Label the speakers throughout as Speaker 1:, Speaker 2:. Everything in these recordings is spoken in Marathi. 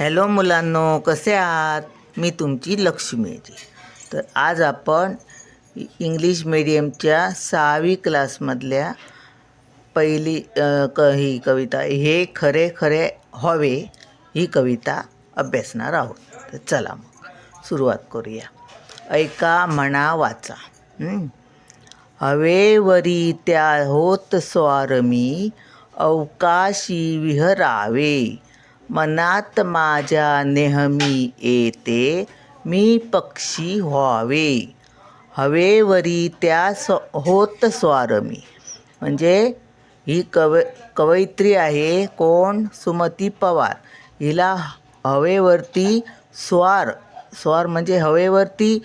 Speaker 1: हॅलो मुलांनो कसे आहात? मी तुमची लक्ष्मी तर आज आपण इंग्लिश मिडियमच्या सहावी क्लासमधल्या पहिली क ही कविता हे खरे खरे हवे ही कविता अभ्यासणार आहोत. तर चला मग सुरुवात करूया. ऐका म्हणा वाचा. हवेवरी त्या होत स्वार मी अवकाशी विहरावे. मनात माझ्या नेहमी येते मी पक्षी व्हावे. हवेवरी त्या स होत स्वार मी म्हणजे ही कव कवयित्री आहे कोण? सुमती पवार. हिला हवेवरती स्वार स्वार म्हणजे हवेवरती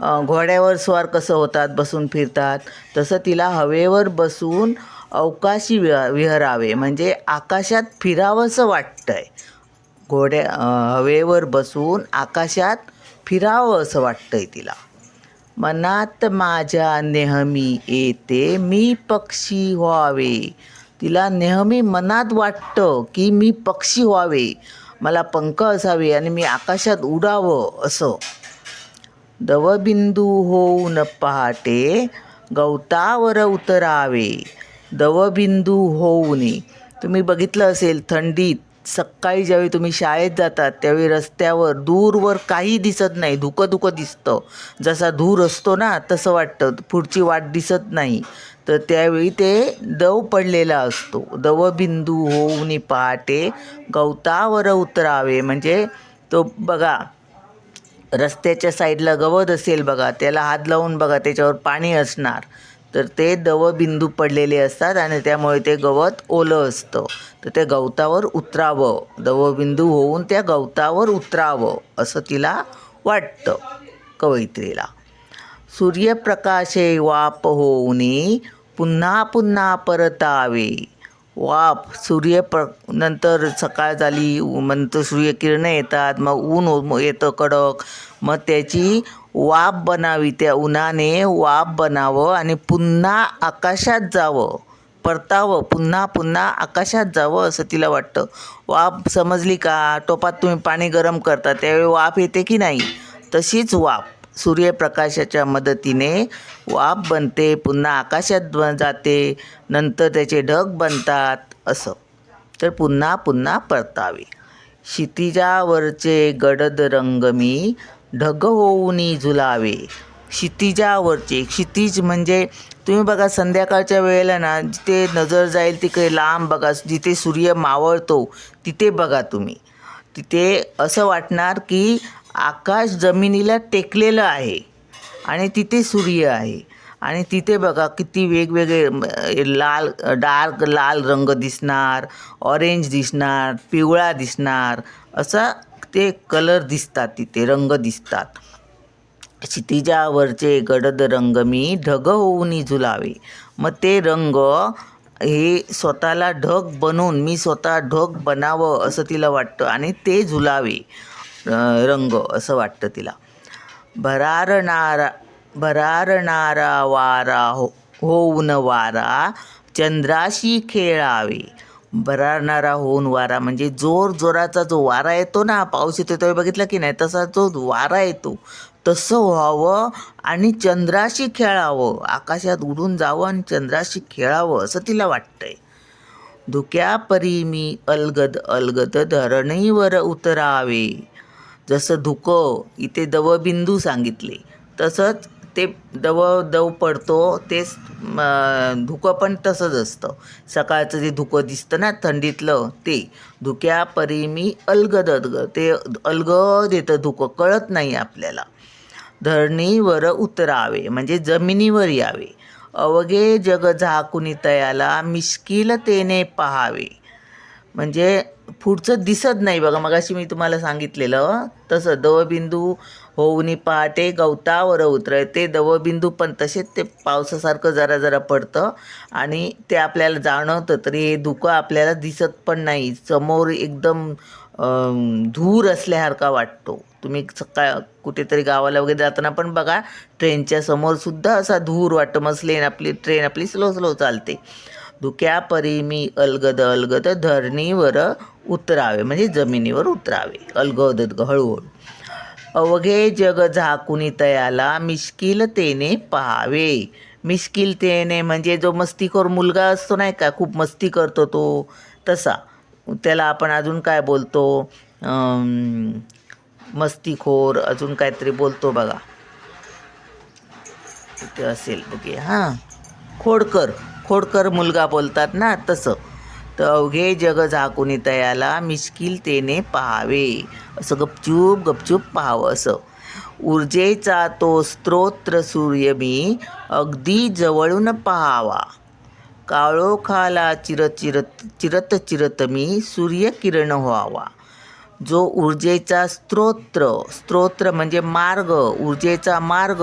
Speaker 1: घोड्यावर स्वार कसं होतात? बसून फिरतात. तसं तिला हवेवर बसून अवकाशी विह विहरावे. म्हणजे आकाशात फिरावंसं वाटतं आहे घोड्या हवेवर बसून आकाशात फिरावं असं वाटतं आहे तिला. मनात माझ्या नेहमी येते मी पक्षी व्हावे. तिला नेहमी मनात वाटतं की मी पक्षी व्हावे. मला पंख असावे आणि मी आकाशात उडावं असं. दवबिंदू होऊन पहाटे गवतावर उतरावे. दवबिंदू होऊन. तुम्ही बघितलं असेल थंडीत सकाळी ज्यावेळी तुम्ही शाळेत जातात त्यावेळी रस्त्यावर दूरवर काही दिसत नाही. धुकं धुकं दिसतं. जसा धूर असतो ना तसं वाटतं. पुढची वाट दिसत नाही. तर त्यावेळी ते दव पडलेला असतो. दवबिंदू होऊन पहाटे गवतावर उतरावे. म्हणजे तो बघा रस्त्याच्या साईडला गवत असेल बघा त्याला हात लावून बघा त्याच्यावर पाणी असणार. तर ते दवबिंदू पडलेले असतात आणि त्यामुळे ते गवत ओलं असतं. तर ते गवतावर उतरावं. दवबिंदू होऊन त्या गवतावर उतरावं असं तिला वाटतं कवयित्रीला. सूर्यप्रकाशे वाप होऊनी पुन्हा पुन्हा परतावे. वाफ सूर्य प्र नंतर सकाळ झाली नंतर सूर्यकिरणं येतात मग ऊन येतं कडक. मग त्याची वाफ बनावी त्या उन्हाने वाफ बनावं आणि पुन्हा आकाशात जावं परतावं पुन्हा पुन्हा आकाशात जावं असं तिला वाटतं. वाफ समजली का? टोपात तुम्ही पाणी गरम करता त्यावेळी वाफ येते की नाही? तशीच वाफ सूर्यप्रकाशाच्या मदतीने वाफ बनते पुन्हा आकाशात जाते नंतर त्याचे ढग बनतात असं. तर पुन्हा पुन्हा परतावे. क्षितिजावरचे गडद रंग मी ढग होऊन झुलावे. क्षितिजावरचे क्षितिज म्हणजे तुम्ही बघा संध्याकाळच्या वेळेला ना जिथे नजर जाईल तिकडे लांब बघा जिथे सूर्य मावळतो तिथे बघा तुम्ही. तिथे असं वाटणार की आकाश जमिनीला टेकलेलं आहे आणि तिथे सूर्य आहे. आणि तिथे बघा किती वेगवेगळे लाल डार्क लाल रंग दिसणार ऑरेंज दिसणार पिवळा दिसणार असा ते कलर दिसतात तिथे रंग दिसतात. क्षितिजावरचे गडद रंग मी ढग होऊन झुलावे. मग ते रंग हे स्वतःला ढग बनवून मी स्वतः ढग बनावं असं तिला वाटतं आणि ते झुलावे रंग असं वाटतं तिला. भरारणारा भरारणारा वारा हो होऊन वारा चंद्राशी खेळावे. भरारणारा होऊन वारा म्हणजे जोर जोराचा जो वारा येतो ना पाऊस येतो तेव्हा बघितला की नाही तसा जो वारा येतो. तसं व्हावं आणि चंद्राशी खेळावं. आकाशात उडून जावं आणि चंद्राशी खेळावं असं तिला वाटतंय. धुक्या परी मी अलगद अलगद धरणीवर उतरावे. जसं धुकं इथे दवबिंदू सांगितले. तसंच ते दव दव पडतो तेच धुकं पण तसंच असतं. सकाळचं जे धुकं दिसतं ना थंडीतलं ते. धुक्या परी मी अलगद अलगद ते अलगद येतं धुकं कळत नाही आपल्याला. धरणीवर उतरावे म्हणजे जमिनीवर यावे. अवघे जग झाकुनी तयाला मिश्किलतेने पहावे. म्हणजे पुढचं दिसत नाही बघा मगाशी मी तुम्हाला सांगितलेलं तसं दवबिंदू होऊनी पहाटे गवतावर उतराय ते दवबिंदू पण तसेच ते पावसासारखं जरा जरा पडतं आणि ते आपल्याला जाणवतं तरी हे धुकं आपल्याला दिसत पण नाही. समोर एकदम धूर असल्यासारखा वाटतो. तुम्ही सकाळ कुठेतरी गावाला वगैरे जाताना पण बघा ट्रेनच्या समोरसुद्धा असा धूर वाटतो मग आपली ट्रेन आपली स्लो स्लो चालते. धुक्यापरी मी अलगद अलगद धरणीवर उतरावे म्हणजे जमिनीवर उतरावे अलगद हळूहळू. अवघे जग झाकुनी तयाला मिश्किलतेने पहावे. मिश्किलतेने म्हणजे जो मस्तीखोर मुलगा असतो नाही का खूप मस्ती करतो तो तसा. त्याला आपण अजून काय बोलतो? मस्तीखोर अजून काहीतरी बोलतो बघा. इथे असेल बघे हां. खोडकर. खोडकर मुलगा बोलतात ना तसं. तर अवघे जग झाकून तयाला मिश्किलतेने पहावे. असं गपचूप गपचूप पाहावं असं. ऊर्जेचा तो स्तोत्र सूर्य मी अगदी जवळून पहावा. काळोखाला चिरत चिरत चिरत चिरत मी सूर्यकिरण व्हावा. जो ऊर्जेचा स्तोत्र स्तोत्र म्हणजे मार्ग ऊर्जेचा मार्ग.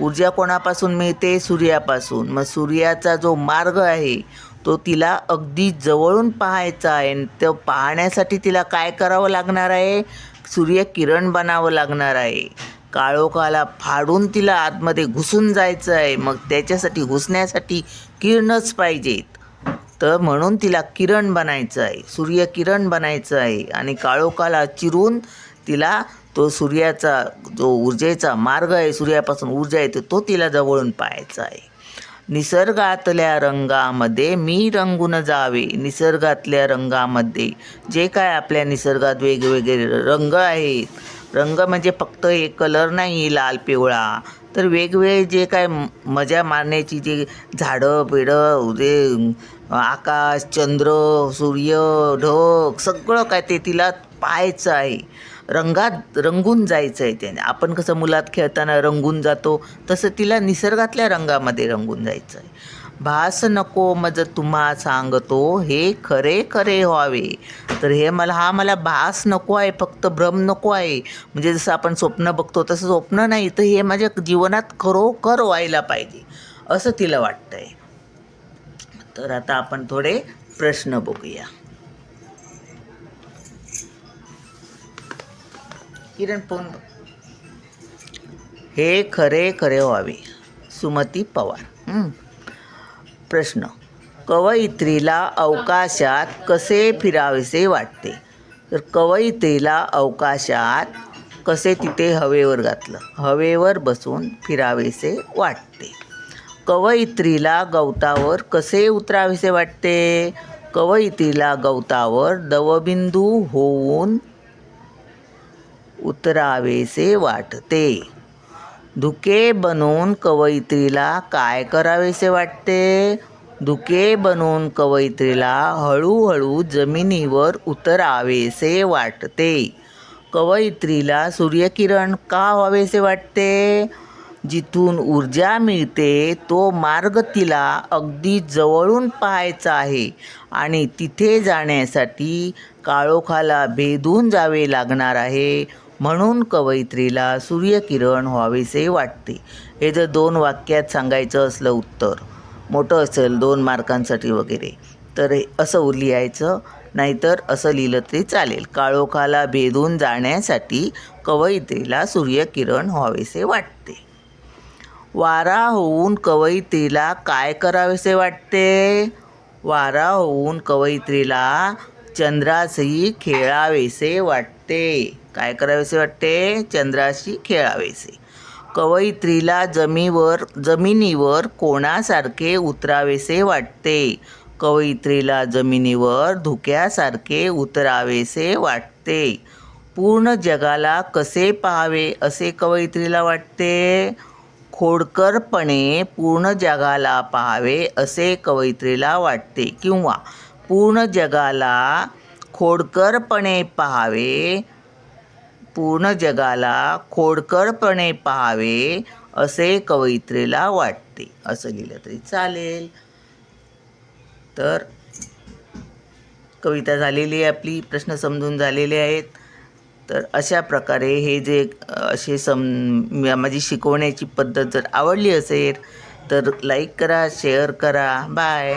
Speaker 1: ऊर्जा कोणापासून मिळते? सूर्यापासून. मग सूर्याचा जो मार्ग आहे तो तिला अगदी जवळून पाहायचा आहे. आणि तो पाहण्यासाठी तिला काय करावं लागणार आहे? सूर्यकिरण बनावं लागणार आहे. काळोखाला फाडून तिला आतमध्ये घुसून जायचं आहे. मग त्याच्यासाठी घुसण्यासाठी किरणच पाहिजेत. तर म्हणून तिला किरण बनायचं आहे. सूर्यकिरण बनायचं आहे. आणि काळोखाला चिरून तिला तो सूर्याचा जो ऊर्जेचा मार्ग आहे सूर्यापासून ऊर्जा येते तो तिला जवळून पाहायचा आहे. निसर्गातल्या रंगामध्ये मी रंगून जावे. निसर्गातल्या रंगामध्ये जे काय आपल्या निसर्गात वेगवेगळे रंग आहेत. रंग म्हणजे फक्त एक कलर नाही लाल पिवळा. तर वेगवेगळे जे काय मजा मारण्याची जे झाडं बिडं जे आकाश चंद्र सूर्य ढग सगळं काय ते तिला पाहायचं आहे. रंगात रंगून जायचं आहे त्याने. आपण कसं मुलात खेळताना रंगून जातो तसं तिला निसर्गातल्या रंगामध्ये रंगून जायचं आहे. भास नको मज तुम्हा सांगतो हे खरे खरे व्हावे. तर हे मला हा मला भास नको आहे फक्त भ्रम नको आहे. म्हणजे जसं आपण स्वप्न बघतो तसं स्वप्न नाही तर हे माझ्या जीवनात खरोखर व्हायला पाहिजे असं तिला वाटतं आहे तर आता आपण थोडे प्रश्न बघूया. किरण फोन हे खरे खरे व्हावे. सुमती पवार. प्रश्न. कवयित्रीला अवकाशात कसे फिरावेसे वाटते? तर कवयित्रीला अवकाशात कसे तिथे हवेवर घातलं? हवेवर बसून फिरावेसे वाटते. कवयित्रीला गवतावर कसे उतरावेसे वाटते? कवयित्रीला गवतावर दवबिंदू होऊन उतरावेसे वाटते. धुके बनवून कवयित्रीला काय करावेसे वाटते? धुके बनवून कवयित्रीला हळूहळू जमिनीवर उतरावेसे वाटते. कवयित्रीला सूर्यकिरण का व्हावेसे वाटते? जिथून ऊर्जा मिळते तो मार्ग तिला अगदी जवळून पाहायचा आहे आणि तिथे जाण्यासाठी काळोखाला भेदून जावे लागणार आहे म्हणून कवयित्रीला सूर्यकिरण व्हावेसे वाटते. हे जर दोन वाक्यात सांगायचं असलं उत्तर मोठं असेल दोन मार्कांसाठी वगैरे तर हे असं लिहायचं नाहीतर असं लिहिलं तरी चालेल. काळोखाला भेदून जाण्यासाठी कवयित्रीला सूर्यकिरण व्हावेसे वाटते. वारा होऊन कवयित्रीला काय करावेसे वाटते? वारा होऊन कवयित्रीला चंद्राशी खेळावेसे वाटते. काय करावेसे वाटते? चंद्राशी खेळावेसे. कवयित्रीला जमीवर जमिनीवर कोणासारखे उतरावेसे वाटते? कवयित्रीला जमिनीवर धुक्यासारखे उतरावेसे वाटते. पूर्ण जगाला कसे पाहावे असे कवयित्रीला वाटते? खोडकरपणे पूर्ण जगाला पाहावे असे कवयित्रीला वाटते. किंवा पूर्ण जगाला खोडकरपणे पाहावे पूर्ण जगाला खोडकरपणे पाहावे असे कवयित्रीला वाटते. असं लिहिलं तरी चालेल. तर कविता झालेली आहे आपली प्रश्न समजून झालेले आहेत. तर अशा प्रकारे हे जे असे सम माझी शिकवण्याची पद्धत जर आवडली असेल तर लाईक करा शेअर करा. बाय